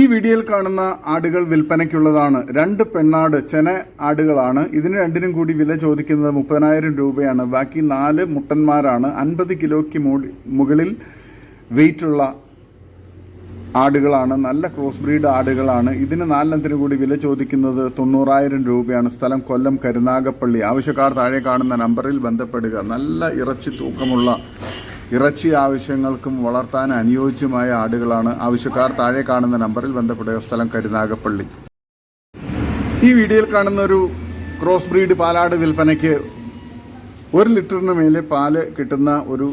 ഈ വീഡിയോയിൽ കാണുന്ന ആടുകൾ വിൽപ്പനയ്ക്കുള്ളതാണ്. രണ്ട് പെണ്ണാട് ചെന ആടുകളാണ്. ഇതിന് രണ്ടിനും കൂടി വില ചോദിക്കുന്നത് മുപ്പതിനായിരം രൂപയാണ്. ബാക്കി നാല് മുട്ടന്മാരാണ്. അൻപത് കിലോയ്ക്ക് മുകളിൽ വെയിറ്റുള്ള ആടുകളാണ്. നല്ല ക്രോസ് ബ്രീഡ് ആടുകളാണ്. ഇതിന് നാലെണ്ണത്തിന് കൂടി വില ചോദിക്കുന്നത് തൊണ്ണൂറായിരം രൂപയാണ്. സ്ഥലം കൊല്ലം കരുനാഗപ്പള്ളി. ആവശ്യക്കാർ താഴെ കാണുന്ന നമ്പറിൽ ബന്ധപ്പെടുക. നല്ല ഇറച്ചി തൂക്കമുള്ള ഇറച്ചി ആവശ്യങ്ങൾക്കും വളർത്താൻ അനുയോജ്യമായ ആടുകളാണ് ആവശ്യക്കാർ. താഴെ കാണുന്ന നമ്പറിൽ ബന്ധപ്പെടുക സ്ഥലം കരുനാഗപ്പള്ളി. ഈ വീഡിയോയിൽ കാണുന്ന ഒരു ക്രോസ് ബ്രീഡ് പാലാട് വിൽപ്പനയ്ക്ക് ഒരു ലിറ്ററിന് മേലെ പാൽ കിട്ടുന്ന ഒരു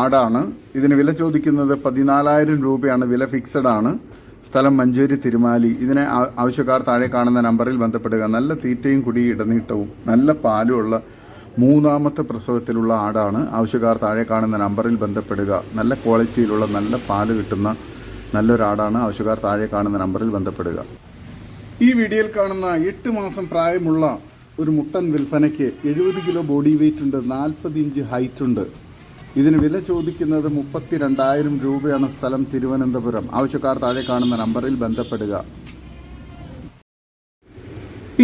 ആടാണ്. ഇതിന് വില ചോദിക്കുന്നത് പതിനാലായിരം രൂപയാണ്. വില ഫിക്സഡ് ആണ്. സ്ഥലം മഞ്ചേരി തിരുമാലി. ഇതിനെ ആവശ്യക്കാർ താഴെ കാണുന്ന നമ്പറിൽ ബന്ധപ്പെടുക. നല്ല തീറ്റയും കുടി ഇടനീട്ടവും നല്ല പാലുമുള്ള മൂന്നാമത്തെ പ്രസവത്തിലുള്ള ആടാണ്. ആവശ്യക്കാർ താഴെ കാണുന്ന നമ്പറിൽ ബന്ധപ്പെടുക. നല്ല ക്വാളിറ്റിയിലുള്ള നല്ല പാൽ കിട്ടുന്ന നല്ലൊരാടാണ്. ആവശ്യക്കാർ താഴെ കാണുന്ന നമ്പറിൽ ബന്ധപ്പെടുക. ഈ വീഡിയോയിൽ കാണുന്ന എട്ട് മാസം പ്രായമുള്ള ഒരു മുട്ടൻ വിൽപ്പനയ്ക്ക് എഴുപത് കിലോ ബോഡി വെയിറ്റ് ഉണ്ട് നാൽപ്പത് ഇഞ്ച് ഹൈറ്റ് ഉണ്ട്. ഇതിന് വില ചോദിക്കുന്നത് മുപ്പത്തി രണ്ടായിരം രൂപയാണ് സ്ഥലം തിരുവനന്തപുരം. ആവശ്യക്കാർ താഴെ കാണുന്ന നമ്പറിൽ ബന്ധപ്പെടുക.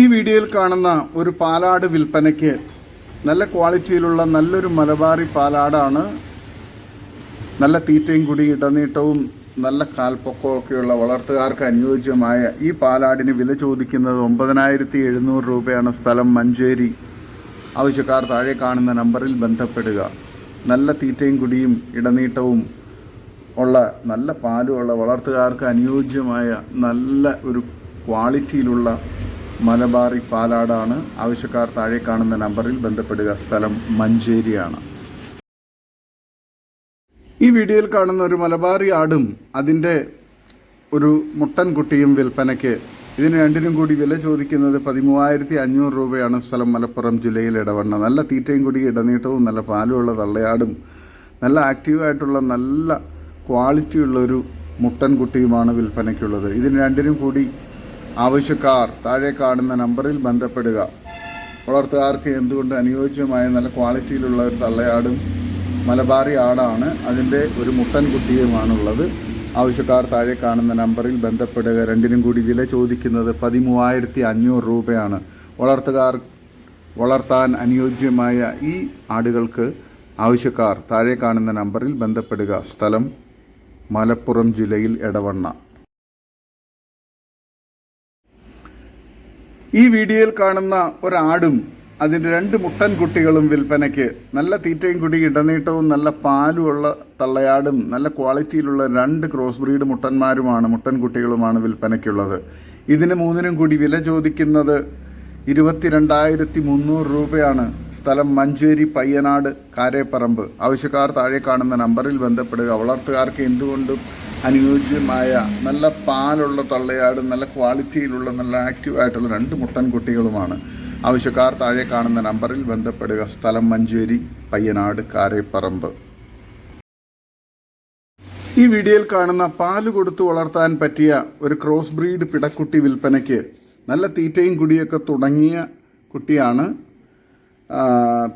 ഈ വീഡിയോയിൽ കാണുന്ന ഒരു പാലാട് വിൽപ്പനയ്ക്ക് നല്ല ക്വാളിറ്റിയിലുള്ള നല്ലൊരു മലബാറി പാലാടാണ്. നല്ല തീറ്റയും കുടി ഇടനീട്ടവും നല്ല കാൽപ്പൊക്കമൊക്കെയുള്ള വളർത്തുകാർക്ക് അനുയോജ്യമായ ഈ പാലാടിന് വില ചോദിക്കുന്നത് ഒമ്പതിനായിരത്തി എഴുന്നൂറ് രൂപയാണ് സ്ഥലം മഞ്ചേരി. ആവശ്യക്കാർ താഴെ കാണുന്ന നമ്പറിൽ ബന്ധപ്പെടുക. നല്ല തീറ്റയും കുടിയും ഇടനീട്ടവും ഉള്ള നല്ല പാലുമുള്ള വളർത്തുകാർക്ക് അനുയോജ്യമായ നല്ല ഒരു ക്വാളിറ്റിയിലുള്ള മലബാറി പാലാടാണ്. ആവശ്യക്കാർ താഴെ കാണുന്ന നമ്പറിൽ ബന്ധപ്പെടുക. സ്ഥലം മഞ്ചേരിയാണ്. ഈ വീഡിയോയിൽ കാണുന്ന ഒരു മലബാറി ആടും അതിന്റെ ഒരു മുട്ടൻ കുട്ടിയും വിൽപ്പനയ്ക്ക് ഇതിന് രണ്ടിനും കൂടി വില ചോദിക്കുന്നത് പതിമൂവായിരത്തി അഞ്ഞൂറ് രൂപയാണ് സ്ഥലം മലപ്പുറം ജില്ലയിൽ ഇടവണ്ണ. നല്ല തീറ്റയും കൂടി ഇടനീട്ടവും നല്ല പാലുമുള്ള തള്ളയാടും നല്ല ആക്റ്റീവായിട്ടുള്ള നല്ല ക്വാളിറ്റിയുള്ള ഒരു മുട്ടൻ കുട്ടിയുമാണ് വിൽപ്പനയ്ക്കുള്ളത്. ഇതിന് രണ്ടിനും കൂടി ആവശ്യക്കാർ താഴെ കാണുന്ന നമ്പറിൽ ബന്ധപ്പെടുക. വളർത്തുകാർക്ക് എന്തുകൊണ്ട് അനുയോജ്യമായ നല്ല ക്വാളിറ്റിയിലുള്ള ഒരു തള്ളയാടും മലബാറി ആടാണ് അതിന്റെ ഒരു മുട്ടൻ കുട്ടിയുമാണുള്ളത്. ആവശ്യക്കാർ താഴെ കാണുന്ന നമ്പറിൽ ബന്ധപ്പെടുക. രണ്ടിനും കൂടി വില ചോദിക്കുന്നത് പതിമൂവായിരത്തി അഞ്ഞൂറ് രൂപയാണ്. വളർത്തുകാർ വളർത്താൻ അനുയോജ്യമായ ഈ ആടുകൾക്ക് ആവശ്യക്കാർ താഴെ കാണുന്ന നമ്പറിൽ ബന്ധപ്പെടുക. സ്ഥലം മലപ്പുറം ജില്ലയിൽ എടവണ്ണ. ഈ വീഡിയോയിൽ കാണുന്ന ഒരാടും അതിന്റെ രണ്ട് മുട്ടൻ കുട്ടികളും വിൽപ്പനയ്ക്ക് നല്ല തീറ്റയും കുടി ഇടനീട്ടവും നല്ല പാലുമുള്ള തള്ളയാടും നല്ല ക്വാളിറ്റിയിലുള്ള രണ്ട് ക്രോസ് ബ്രീഡ് മുട്ടന്മാരുമാണ് മുട്ടൻ കുട്ടികളുമാണ് വിൽപ്പനയ്ക്കുള്ളത്. ഇതിന് മൂന്നിനും കൂടി വില ചോദിക്കുന്നത് ഇരുപത്തിരണ്ടായിരത്തി മുന്നൂറ് രൂപയാണ്. സ്ഥലം മഞ്ചേരി പയ്യനാട് കാരേപ്പറമ്പ്. ആവശ്യക്കാർ താഴെ കാണുന്ന നമ്പറിൽ ബന്ധപ്പെടുക. വളർത്തുകാർക്ക് എന്തുകൊണ്ടും അനുയോജ്യമായ നല്ല പാലുള്ള തള്ളയാട് നല്ല ക്വാളിറ്റിയിലുള്ള നല്ല ആക്റ്റീവായിട്ടുള്ള രണ്ട് മുട്ടൻ കുട്ടികളുമാണ് ആവശ്യക്കാർ താഴെ കാണുന്ന നമ്പറിൽ ബന്ധപ്പെടുക. സ്ഥലം മഞ്ചേരി പയ്യനാട് കാരേപ്പറമ്പ്. ഈ വീഡിയോയിൽ കാണുന്ന പാൽ കൊടുത്തു വളർത്താൻ പറ്റിയ ഒരു ക്രോസ് ബ്രീഡ് പിടക്കുട്ടി വിൽപ്പനയ്ക്ക് നല്ല തീറ്റയും കുടിയൊക്കെ തുടങ്ങിയ കുട്ടിയാണ്.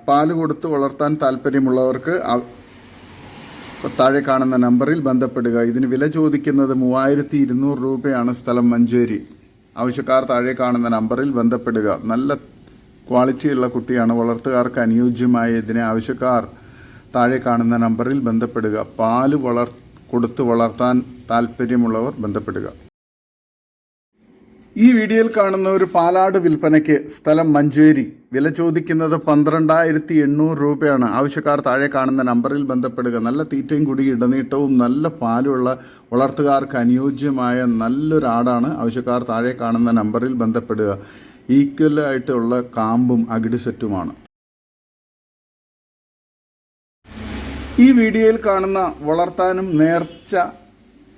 പാൽ കൊടുത്ത് വളർത്താൻ താല്പര്യമുള്ളവർക്ക് താഴെ കാണുന്ന നമ്പറിൽ ബന്ധപ്പെടുക. ഇതിന് വില ചോദിക്കുന്നത് മൂവായിരത്തി ഇരുന്നൂറ് രൂപയാണ് സ്ഥലം മഞ്ചേരി. ആവശ്യക്കാർ താഴെ കാണുന്ന നമ്പറിൽ ബന്ധപ്പെടുക. നല്ല ക്വാളിറ്റിയുള്ള കുട്ടിയാണ്. വളർത്തുകാർക്ക് അനുയോജ്യമായ ഇതിനെ ആവശ്യക്കാർ താഴെ കാണുന്ന നമ്പറിൽ ബന്ധപ്പെടുക. പാൽ വളർ കൊടുത്ത് വളർത്താൻ താല്പര്യമുള്ളവർ ബന്ധപ്പെടുക. ഈ വീഡിയോയിൽ കാണുന്ന ഒരു പാലാട് വിൽപ്പനയ്ക്ക് സ്ഥലം മഞ്ചേരി. വില ചോദിക്കുന്നത് പന്ത്രണ്ടായിരത്തി എണ്ണൂറ് രൂപയാണ്. ആവശ്യക്കാർ താഴെ കാണുന്ന നമ്പറിൽ ബന്ധപ്പെടുക. നല്ല തീറ്റയും കുടി ഇടനീട്ടവും നല്ല പാലുള്ള വളർത്തുകാർക്ക് അനുയോജ്യമായ നല്ലൊരാടാണ് ആവശ്യക്കാർ താഴെ കാണുന്ന നമ്പറിൽ ബന്ധപ്പെടുക. ഈക്വൽ ആയിട്ടുള്ള കാമ്പും അകിട് സെറ്റുമാണ്. ഈ വീഡിയോയിൽ കാണുന്ന വളർത്താനും നേർച്ച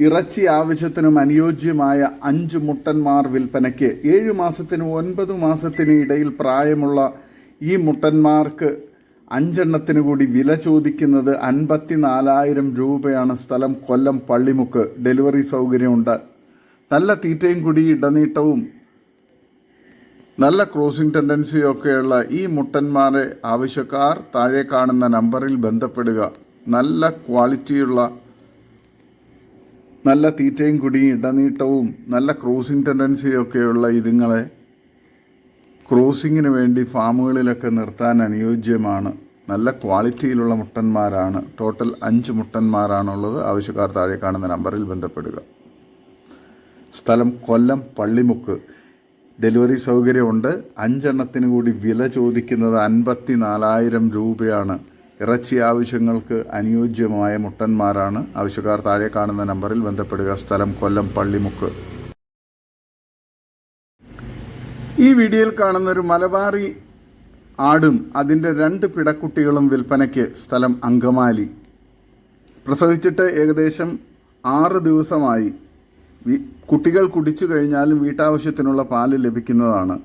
ഇറച്ചി ആവശ്യത്തിനും അനുയോജ്യമായ അഞ്ച് മുട്ടന്മാർ വിൽപ്പനയ്ക്ക് ഏഴ് മാസത്തിനും ഒൻപത് മാസത്തിനും ഇടയിൽ പ്രായമുള്ള ഈ മുട്ടന്മാർക്ക് അഞ്ചെണ്ണത്തിന് കൂടി വില ചോദിക്കുന്നത് അൻപത്തി നാലായിരം രൂപയാണ്. സ്ഥലം കൊല്ലം പള്ളിമുക്ക്. ഡെലിവറി സൗകര്യമുണ്ട്. നല്ല തീറ്റയും കൂടി ഇടനീട്ടവും നല്ല ക്രോസിംഗ് ടെൻഡൻസിയൊക്കെയുള്ള ഈ മുട്ടന്മാരെ ആവശ്യക്കാർ താഴെ കാണുന്ന നമ്പറിൽ ബന്ധപ്പെടുക. നല്ല ക്വാളിറ്റിയുള്ള നല്ല തീറ്റയും കുടിയും ഇടനീട്ടവും നല്ല ക്രൂസിംഗ് ടെൻഡൻസിയൊക്കെയുള്ള ഇതുങ്ങളെ ക്രൂസിങ്ങിന് വേണ്ടി ഫാമുകളിലൊക്കെ നിർത്താൻ അനുയോജ്യമാണ്. നല്ല ക്വാളിറ്റിയിലുള്ള മുട്ടന്മാരാണ്. ടോട്ടൽ അഞ്ച് മുട്ടന്മാരാണുള്ളത്. ആവശ്യക്കാർ താഴെ കാണുന്ന നമ്പറിൽ ബന്ധപ്പെടുക. സ്ഥലം കൊല്ലം പള്ളിമുക്ക്. ഡെലിവറി സൗകര്യമുണ്ട്. അഞ്ചെണ്ണത്തിന് കൂടി വില ചോദിക്കുന്നത് അൻപത്തി നാലായിരം രൂപയാണ്. ഇറച്ചി ആവശ്യങ്ങൾക്ക് അനുയോജ്യമായ മുട്ടന്മാരാണ്. ആവശ്യക്കാർ താഴെ കാണുന്ന നമ്പറിൽ ബന്ധപ്പെടുക. സ്ഥലം കൊല്ലം പള്ളിമുക്ക്. ഈ വീഡിയോയിൽ കാണുന്ന ഒരു മലബാറി ആടും അതിന്റെ രണ്ട് പിടക്കുട്ടികളും വിൽപ്പനയ്ക്ക് സ്ഥലം അങ്കമാലി. പ്രസവിച്ചിട്ട് ഏകദേശം ആറ് ദിവസമായി കുട്ടികൾ കുടിച്ചു കഴിഞ്ഞാലും വീട്ടാവശ്യത്തിനുള്ള പാൽ ലഭിക്കുന്നതാണ്.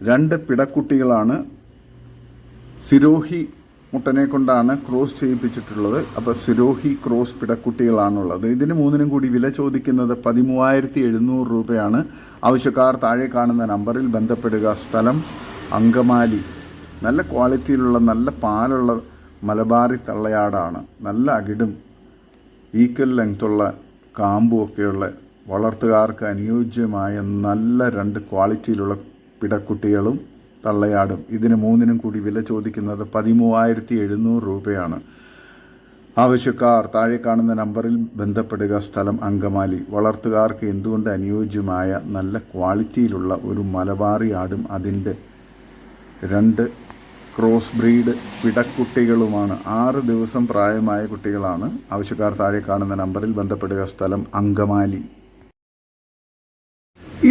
രണ്ട് പിടക്കുട്ടികളാണ്. സിരോഹി മുട്ടനെ കൊണ്ടാണ് ക്രോസ് ചെയ്യിപ്പിച്ചിട്ടുള്ളത്. അപ്പോൾ സിരോഹി ക്രോസ് പിടക്കുട്ടികളാണുള്ളത്. ഇതിന് മൂന്നിനും കൂടി വില ചോദിക്കുന്നത് പതിമൂവായിരത്തി എഴുന്നൂറ് രൂപയാണ്. ആവശ്യക്കാർ താഴെ കാണുന്ന നമ്പറിൽ ബന്ധപ്പെടുക. സ്ഥലം അങ്കമാലി. നല്ല ക്വാളിറ്റിയിലുള്ള നല്ല പാലുള്ള മലബാറി തള്ളയാടാണ്. നല്ല അകിടും ഈക്വൽ ലെങ്ത്തുള്ള കാമ്പുമൊക്കെയുള്ള വളർത്തുകാർക്ക് അനുയോജ്യമായ നല്ല രണ്ട് ക്വാളിറ്റിയിലുള്ള പിടക്കുട്ടികളും തള്ളയാടും. ഇതിന് മൂന്നിനും കൂടി വില ചോദിക്കുന്നത് പതിമൂവായിരത്തി എഴുന്നൂറ് രൂപയാണ്. ആവശ്യക്കാർ താഴെ കാണുന്ന നമ്പറിൽ ബന്ധപ്പെടുക സ്ഥലം അങ്കമാലി. വളർത്തുകാർക്ക് എന്തുകൊണ്ട് അനുയോജ്യമായ നല്ല ക്വാളിറ്റിയിലുള്ള ഒരു മലബാറി ആടും അതിന്റെ രണ്ട് ക്രോസ് ബ്രീഡ് പിടക്കുട്ടികളുമാണ്. ആറ് ദിവസം പ്രായമായ കുട്ടികളാണ്. ആവശ്യക്കാർ താഴെ കാണുന്ന നമ്പറിൽ ബന്ധപ്പെടുക സ്ഥലം അങ്കമാലി.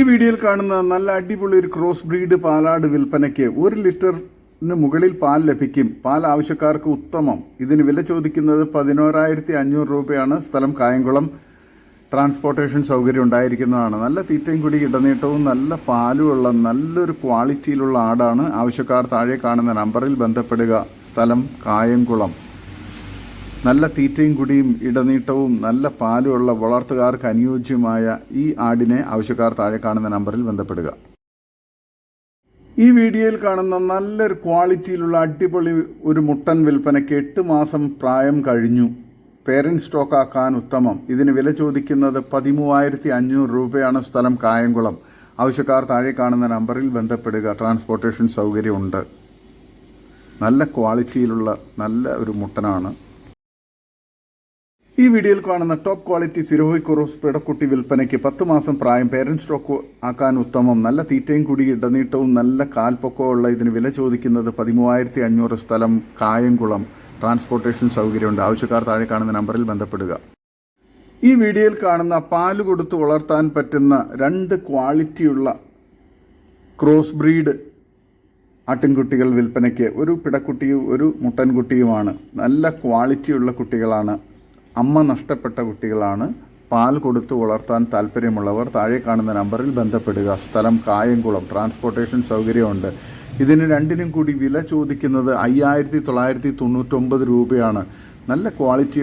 വീഡിയോയിൽ കാണുന്ന നല്ല അടിപൊളി ഒരു ക്രോസ് ബ്രീഡ് പാലാട് വിൽപ്പനയ്ക്ക് ഒരു ലിറ്ററിന് മുകളിൽ പാൽ ലഭിക്കും. പാൽ ആവശ്യക്കാർക്ക് ഉത്തമം. ഇതിന് വില ചോദിക്കുന്നത് പതിനോരായിരത്തി അഞ്ഞൂറ് രൂപയാണ്. സ്ഥലം കായംകുളം. ട്രാൻസ്പോർട്ടേഷൻ സൗകര്യം ഉണ്ടായിരിക്കുന്നതാണ്. നല്ല തീറ്റയും കൂടി ഇടനീട്ടവും നല്ല പാലുമുള്ള നല്ലൊരു ക്വാളിറ്റിയിലുള്ള ആടാണ്. ആവശ്യക്കാർ താഴെ കാണുന്ന നമ്പറിൽ ബന്ധപ്പെടുക. സ്ഥലം കായംകുളം. നല്ല തീറ്റയും കുടിയും ഇടനീട്ടവും നല്ല പാലുമുള്ള വളർത്തുകാർക്ക് അനുയോജ്യമായ ഈ ആടിനെ ആവശ്യക്കാർ താഴെ കാണുന്ന നമ്പറിൽ ബന്ധപ്പെടുക. ഈ വീഡിയോയിൽ കാണുന്ന നല്ലൊരു ക്വാളിറ്റിയിലുള്ള അടിപൊളി ഒരു മുട്ടൻ വിൽപ്പനയ്ക്ക് എട്ട് മാസം പ്രായം കഴിഞ്ഞു. പേരന്റ് സ്റ്റോക്ക് ആക്കാൻ ഉത്തമം. ഇതിന് വില ചോദിക്കുന്നത് പതിമൂവായിരത്തി അഞ്ഞൂറ് രൂപയാണ് സ്ഥലം കായംകുളം. ആവശ്യക്കാർ താഴെ കാണുന്ന നമ്പറിൽ ബന്ധപ്പെടുക. ട്രാൻസ്പോർട്ടേഷൻ സൗകര്യമുണ്ട്. നല്ല ക്വാളിറ്റിയിലുള്ള നല്ല ഒരു മുട്ടനാണ് ഈ വീഡിയോയിൽ കാണുന്ന ടോപ്പ് ക്വാളിറ്റി സിരോഹി കുറോസ് പിടക്കുട്ടി വിൽപ്പനയ്ക്ക് പത്ത് മാസം പ്രായം പേരന്റ് സ്റ്റോക്ക് ആക്കാൻ ഉത്തമം നല്ല തീറ്റയും കൂടി ഇടനീട്ടവും നല്ല കാൽപ്പൊക്കവും ഉള്ള ഇതിന് വില ചോദിക്കുന്നത് പതിമൂവായിരത്തി അഞ്ഞൂറ് സ്ഥലം കായംകുളം. ട്രാൻസ്പോർട്ടേഷൻ സൗകര്യമുണ്ട്. ആവശ്യക്കാർ താഴെ കാണുന്ന നമ്പറിൽ ബന്ധപ്പെടുക. ഈ വീഡിയോയിൽ കാണുന്ന പാൽ കൊടുത്ത് വളർത്താൻ പറ്റുന്ന രണ്ട് ക്വാളിറ്റിയുള്ള ക്രോസ് ബ്രീഡ് ആട്ടിൻകുട്ടികൾ വിൽപ്പനയ്ക്ക് ഒരു പിടക്കുട്ടിയും ഒരു മുട്ടൻകുട്ടിയുമാണ്. നല്ല ക്വാളിറ്റിയുള്ള കുട്ടികളാണ് അമ്മ നഷ്ടപ്പെട്ട കുട്ടികളാണ്. പാൽ കൊടുത്തു വളർത്താൻ താല്പര്യമുള്ളവർ താഴെ കാണുന്ന നമ്പറിൽ ബന്ധപ്പെടുക. സ്ഥലം കായംകുളം ട്രാൻസ്പോർട്ടേഷൻ സൗകര്യമുണ്ട്. ഇതിന് രണ്ടിനും കൂടി വില ചോദിക്കുന്നത് അയ്യായിരത്തി തൊള്ളായിരത്തി തൊണ്ണൂറ്റൊമ്പത് രൂപയാണ്. നല്ല ക്വാളിറ്റി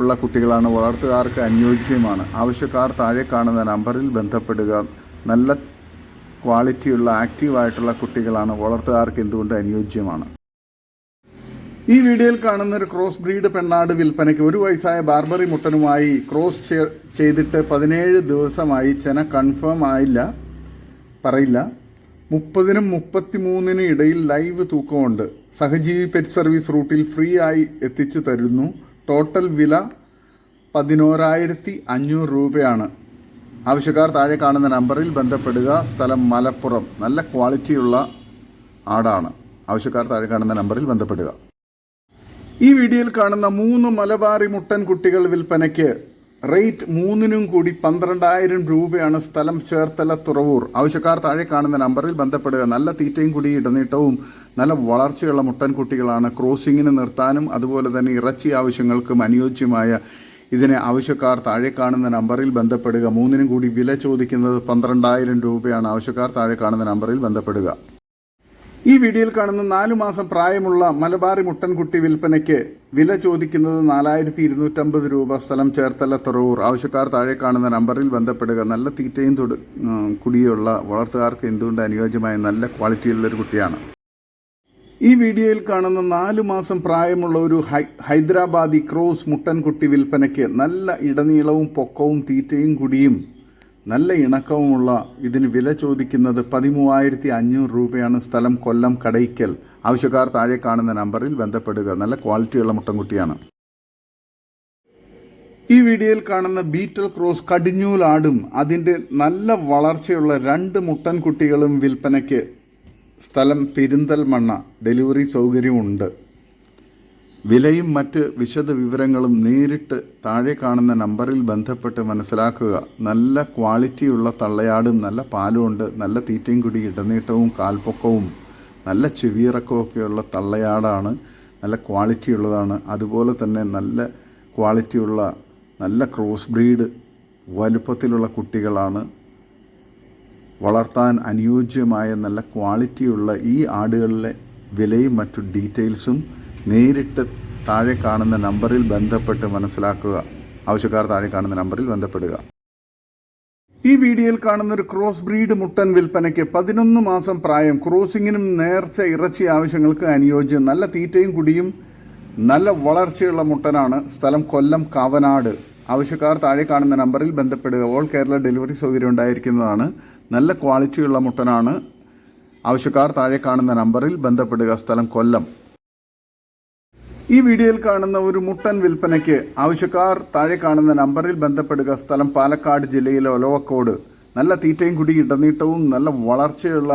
ഉള്ള കുട്ടികളാണ് വളർത്തുകാർക്ക് അനുയോജ്യമാണ്. ആവശ്യക്കാർ താഴെ കാണുന്ന നമ്പറിൽ ബന്ധപ്പെടുക. നല്ല ക്വാളിറ്റിയുള്ള ആക്റ്റീവായിട്ടുള്ള കുട്ടികളാണ് വളർത്തുകാർക്ക് എന്തുകൊണ്ട് അനുയോജ്യമാണ്. ഈ വീഡിയോയിൽ കാണുന്ന ഒരു ക്രോസ് ബ്രീഡ് പെണ്ണാട് വിൽപ്പനയ്ക്ക് ഒരു വയസ്സായ ബാർബറി മുട്ടനുമായി ക്രോസ് ചെയ്തിട്ട് പതിനേഴ് ദിവസമായി ചെന കൺഫേം ആയില്ല. പറയില്ല. മുപ്പതിനും മുപ്പത്തിമൂന്നിനും ഇടയിൽ ലൈവ് തൂക്കമുണ്ട്. സഹജീവി പെറ്റ് സർവീസ് റൂട്ടിൽ ഫ്രീ ആയി എത്തിച്ചു തരുന്നു. ടോട്ടൽ വില പതിനോരായിരത്തി അഞ്ഞൂറ് രൂപയാണ്. ആവശ്യക്കാർ താഴെ കാണുന്ന നമ്പറിൽ ബന്ധപ്പെടുക. സ്ഥലം മലപ്പുറം. നല്ല ക്വാളിറ്റിയുള്ള ആടാണ്. ആവശ്യക്കാർ താഴെ കാണുന്ന നമ്പറിൽ ബന്ധപ്പെടുക. ഈ വീഡിയോയിൽ കാണുന്ന മൂന്ന് മലബാറി മുട്ടൻ കുട്ടികൾ വിൽപ്പനയ്ക്ക് റേറ്റ് മൂന്നിനും കൂടി പന്ത്രണ്ടായിരം രൂപയാണ് സ്ഥലം ചേർത്തല തുറവൂർ. ആവശ്യക്കാർ താഴെ കാണുന്ന നമ്പറിൽ ബന്ധപ്പെടുക. നല്ല തീറ്റയും കൂടി ഇടനീട്ടവും നല്ല വളർച്ചയുള്ള മുട്ടൻ കുട്ടികളാണ് ക്രോസിങ്ങിന് നിർത്താനും അതുപോലെ തന്നെ ഇറച്ചി ആവശ്യങ്ങൾക്കും അനുയോജ്യമായ ഇതിനെ ആവശ്യക്കാർ താഴെ കാണുന്ന നമ്പറിൽ ബന്ധപ്പെടുക. മൂന്നിനും കൂടി വില ചോദിക്കുന്നത് പന്ത്രണ്ടായിരം രൂപയാണ്. ആവശ്യക്കാർ താഴെ കാണുന്ന നമ്പറിൽ ബന്ധപ്പെടുക. ഈ വീഡിയോയിൽ കാണുന്ന നാലു മാസം പ്രായമുള്ള മലബാറി മുട്ടൻകുട്ടി വിൽപ്പനയ്ക്ക് വില ചോദിക്കുന്നത് നാലായിരത്തി ഇരുന്നൂറ്റമ്പത് രൂപ സ്ഥലം ചേർത്തല തുറവൂർ ആവശ്യക്കാർ താഴെ കാണുന്ന നമ്പറിൽ ബന്ധപ്പെടുക. നല്ല തീറ്റയും തൊടു കുടിയുള്ള വളർത്തുകാർക്ക് എന്തുകൊണ്ട് അനുയോജ്യമായ നല്ല ക്വാളിറ്റിയുള്ള ഒരു കുട്ടിയാണ്. ഈ വീഡിയോയിൽ കാണുന്ന നാലു മാസം പ്രായമുള്ള ഒരു ഹൈദരാബാദി ക്രോസ് മുട്ടൻകുട്ടി വിൽപ്പനയ്ക്ക് നല്ല ഇടനീളവും പൊക്കവും തീറ്റയും കുടിയും നല്ല ഇണക്കവുമുള്ള ഇതിന് വില ചോദിക്കുന്നത് പതിമൂവായിരത്തി അഞ്ഞൂറ് രൂപയാണ്. സ്ഥലം കൊല്ലം കടയ്ക്കൽ. ആവശ്യക്കാർ താഴെ കാണുന്ന നമ്പറിൽ ബന്ധപ്പെടുക. നല്ല ക്വാളിറ്റിയുള്ള മുട്ടൻകുട്ടിയാണ്. ഈ വീഡിയോയിൽ കാണുന്ന ബീറ്റൽ ക്രോസ് കടിഞ്ഞൂലാടും. അതിന്റെ നല്ല വളർച്ചയുള്ള രണ്ട് മുട്ടൻകുട്ടികളും വിൽപ്പനയ്ക്ക് സ്ഥലം പെരിന്തൽമണ്ണ ഡെലിവറി സൗകര്യമുണ്ട്. വിലയും മറ്റ് വിശദ വിവരങ്ങളും നേരിട്ട് താഴെ കാണുന്ന നമ്പറിൽ ബന്ധപ്പെട്ട് മനസ്സിലാക്കുക. നല്ല ക്വാളിറ്റിയുള്ള തള്ളയാടും നല്ല പാലുമുണ്ട് നല്ല തീറ്റയും കുടി ഇടനീട്ടവും കാൽപ്പൊക്കവും നല്ല ചെവിയിറക്കമൊക്കെയുള്ള തള്ളയാടാണ് നല്ല ക്വാളിറ്റി ഉള്ളതാണ്. അതുപോലെ തന്നെ നല്ല ക്വാളിറ്റിയുള്ള നല്ല ക്രോസ് ബ്രീഡ് വലുപ്പത്തിലുള്ള കുട്ടികളാണ്. വളർത്താൻ അനുയോജ്യമായ നല്ല ക്വാളിറ്റിയുള്ള ഈ ആടുകളിലെ വിലയും മറ്റു ഡീറ്റെയിൽസും നേരിട്ട് താഴെ കാണുന്ന നമ്പറിൽ ബന്ധപ്പെട്ട് മനസ്സിലാക്കുക. ആവശ്യക്കാർ താഴെ കാണുന്ന നമ്പറിൽ ബന്ധപ്പെടുക. ഈ വീഡിയോയിൽ കാണുന്ന ഒരു ക്രോസ് ബ്രീഡ് മുട്ടൻ വിൽപ്പനയ്ക്ക് പതിനൊന്ന് മാസം പ്രായം ക്രോസിങ്ങിനും നേർച്ച ഇറച്ചി ആവശ്യങ്ങൾക്ക് അനുയോജ്യം. നല്ല തീറ്റയും കുടിയും നല്ല വളർച്ചയുള്ള മുട്ടനാണ്. സ്ഥലം കൊല്ലം കാവനാട്. ആവശ്യക്കാർ താഴെ കാണുന്ന നമ്പറിൽ ബന്ധപ്പെടുക. ഓൾ കേരള ഡെലിവറി സൗകര്യം ഉണ്ടായിരിക്കുന്നതാണ്. നല്ല ക്വാളിറ്റിയുള്ള മുട്ടനാണ്. ആവശ്യക്കാർ താഴെ കാണുന്ന നമ്പറിൽ ബന്ധപ്പെടുക. സ്ഥലം കൊല്ലം. ഈ വീഡിയോയിൽ കാണുന്ന ഒരു മുട്ടൻ വിൽപ്പനയ്ക്ക് ആവശ്യക്കാർ താഴെ കാണുന്ന നമ്പറിൽ ബന്ധപ്പെടുക സ്ഥലം പാലക്കാട് ജില്ലയിലെ ഒലവക്കോട്. നല്ല തീറ്റയും കുടി ഇടനീട്ടവും നല്ല വളർച്ചയുള്ള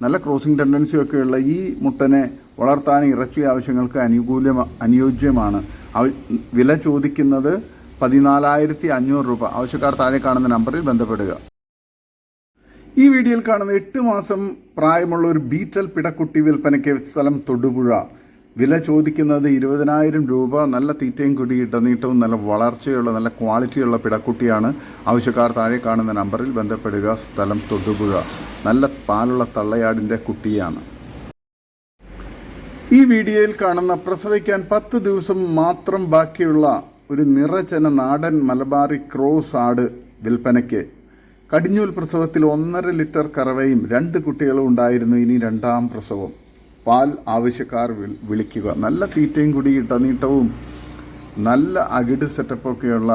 നല്ല ക്രോസിംഗ് ടെൻഡൻസിയും ഒക്കെയുള്ള ഈ മുട്ടനെ വളർത്താൻ ഇറച്ചി ആവശ്യങ്ങൾക്ക് അനുകൂല അനുയോജ്യമാണ്. വില ചോദിക്കുന്നത് പതിനാലായിരത്തി അഞ്ഞൂറ് രൂപ. ആവശ്യക്കാർ താഴെ കാണുന്ന നമ്പറിൽ ബന്ധപ്പെടുക. ഈ വീഡിയോയിൽ കാണുന്ന എട്ട് മാസം പ്രായമുള്ള ഒരു ബീറ്റൽ പിടക്കുട്ടി വിൽപ്പനയ്ക്ക് സ്ഥലം തൊടുപുഴ. വില ചോദിക്കുന്നത് ഇരുപതിനായിരം രൂപ നല്ല തീറ്റയും കുടി ഇടനീട്ടവും നല്ല വളർച്ചയുള്ള നല്ല ക്വാളിറ്റിയുള്ള പിടക്കുട്ടിയാണ്. ആവശ്യക്കാർ താഴെ കാണുന്ന നമ്പറിൽ ബന്ധപ്പെടുക. സ്ഥലം തൊടുപുഴ. നല്ല പാലുള്ള തള്ളയാടിന്റെ കുട്ടിയാണ്. ഈ വീഡിയോയിൽ കാണുന്ന പ്രസവിക്കാൻ പത്ത് ദിവസം മാത്രം ബാക്കിയുള്ള ഒരു നിറചന നാടൻ മലബാറി ക്രോസ് ആട് വിൽപ്പനയ്ക്ക്. കടിഞ്ഞൂൽ പ്രസവത്തിൽ ഒന്നര ലിറ്റർ കറവയും രണ്ട് കുട്ടികളും ഉണ്ടായിരുന്നു. ഇനി രണ്ടാം പ്രസവം. പാൽ ആവശ്യക്കാർ വിളിക്കുക. നല്ല തീറ്റയും കൂടി ഇട്ടനീട്ടവും നല്ല അകിട് സെറ്റപ്പൊക്കെയുള്ള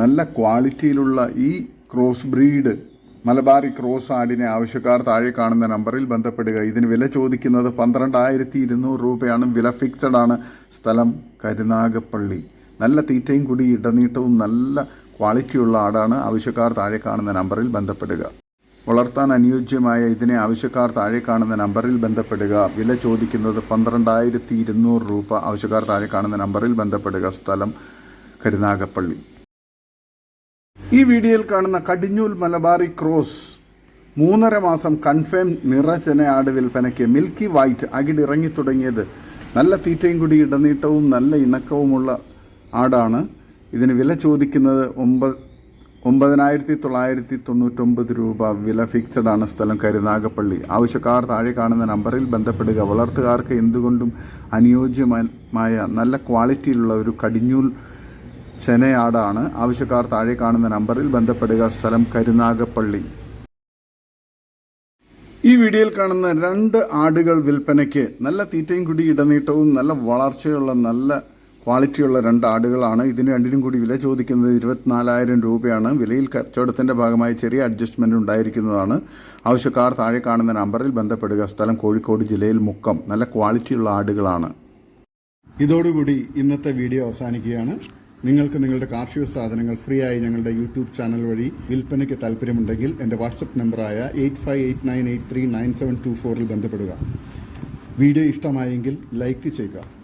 നല്ല ക്വാളിറ്റിയിലുള്ള ഈ ക്രോസ് ബ്രീഡ് മലബാറി ക്രോസ് ആടിനെ ആവശ്യക്കാർ താഴെ കാണുന്ന നമ്പറിൽ ബന്ധപ്പെടുക. ഇതിന് വില ചോദിക്കുന്നത് പന്ത്രണ്ടായിരത്തി ഇരുന്നൂറ് രൂപയാണ്. വില ഫിക്സഡ് ആണ്. സ്ഥലം കരുനാഗപ്പള്ളി. നല്ല തീറ്റയും കൂടി ഇടനീട്ടവും നല്ല ക്വാളിറ്റിയുള്ള ആടാണ് ആവശ്യക്കാർ താഴെ കാണുന്ന നമ്പറിൽ ബന്ധപ്പെടുക. വളർത്താൻ അനുയോജ്യമായ ഇതിനെ ആവശ്യക്കാർ താഴെ കാണുന്ന നമ്പറിൽ ബന്ധപ്പെടുക. വില ചോദിക്കുന്നത് പന്ത്രണ്ടായിരത്തി ഇരുന്നൂറ് രൂപ. ആവശ്യക്കാർ താഴെ കാണുന്ന നമ്പറിൽ ബന്ധപ്പെടുക. സ്ഥലം കരുനാഗപ്പള്ളി. ഈ വീഡിയോയിൽ കാണുന്ന കടിഞ്ഞൂൽ മലബാറി ക്രോസ് മൂന്നര മാസം കൺഫേം നിറചന ആട് വിൽപ്പനയ്ക്ക് മിൽക്കി വൈറ്റ് അകിടിറങ്ങി തുടങ്ങിയത് നല്ല തീറ്റയും കൂടി ഇടനീട്ടവും നല്ല ഇണക്കവുമുള്ള ആടാണ്. ഇതിന് വില ചോദിക്കുന്നത് ഒമ്പത് ഒമ്പതിനായിരത്തി തൊള്ളായിരത്തി തൊണ്ണൂറ്റൊമ്പത് രൂപ വില ഫിക്സഡ് ആണ് സ്ഥലം കരുനാഗപ്പള്ളി ആവശ്യക്കാർ താഴെ കാണുന്ന നമ്പറിൽ ബന്ധപ്പെടുക. വളർത്തുകാർക്ക് എന്തുകൊണ്ടും അനുയോജ്യമായ നല്ല ക്വാളിറ്റിയിലുള്ള ഒരു കടിഞ്ഞൂൽ ചെനയാടാണ്. ആവശ്യക്കാർ താഴെ കാണുന്ന നമ്പറിൽ ബന്ധപ്പെടുക. സ്ഥലം കരുനാഗപ്പള്ളി ഈ വീഡിയോയിൽ കാണുന്ന രണ്ട് ആടുകൾ വിൽപ്പനയ്ക്ക് നല്ല തീറ്റയും കുടി ഇടനീട്ടവും നല്ല വളർച്ചയുള്ള നല്ല ക്വാളിറ്റിയുള്ള രണ്ട് ആടുകളാണ് ഇതിന് രണ്ടിനും കൂടി വില ചോദിക്കുന്നത് ഇരുപത്തിനാലായിരം രൂപയാണ്. വിലയിൽ കച്ചവടത്തിന്റെ ഭാഗമായി ചെറിയ അഡ്ജസ്റ്റ്മെന്റ് ഉണ്ടായിരിക്കുന്നതാണ്. ആവശ്യക്കാർ താഴെ കാണുന്ന നമ്പറിൽ ബന്ധപ്പെടുക. സ്ഥലം കോഴിക്കോട് ജില്ലയിൽ മുക്കം. നല്ല ക്വാളിറ്റിയുള്ള ആടുകളാണ്. ഇതോടുകൂടി ഇന്നത്തെ വീഡിയോ അവസാനിക്കുകയാണ്. നിങ്ങൾക്ക് നിങ്ങളുടെ കാർഷിക സാധനങ്ങൾ ഫ്രീ ആയി ഞങ്ങളുടെ യൂട്യൂബ് ചാനൽ വഴി വിൽപ്പനയ്ക്ക് താല്പര്യമുണ്ടെങ്കിൽ എന്റെ വാട്സപ്പ് നമ്പറായ eight five eight nine eight three nine seven two ഫോറിൽ ബന്ധപ്പെടുക. വീഡിയോ ഇഷ്ടമായെങ്കിൽ ലൈക്ക് ചെയ്യുക.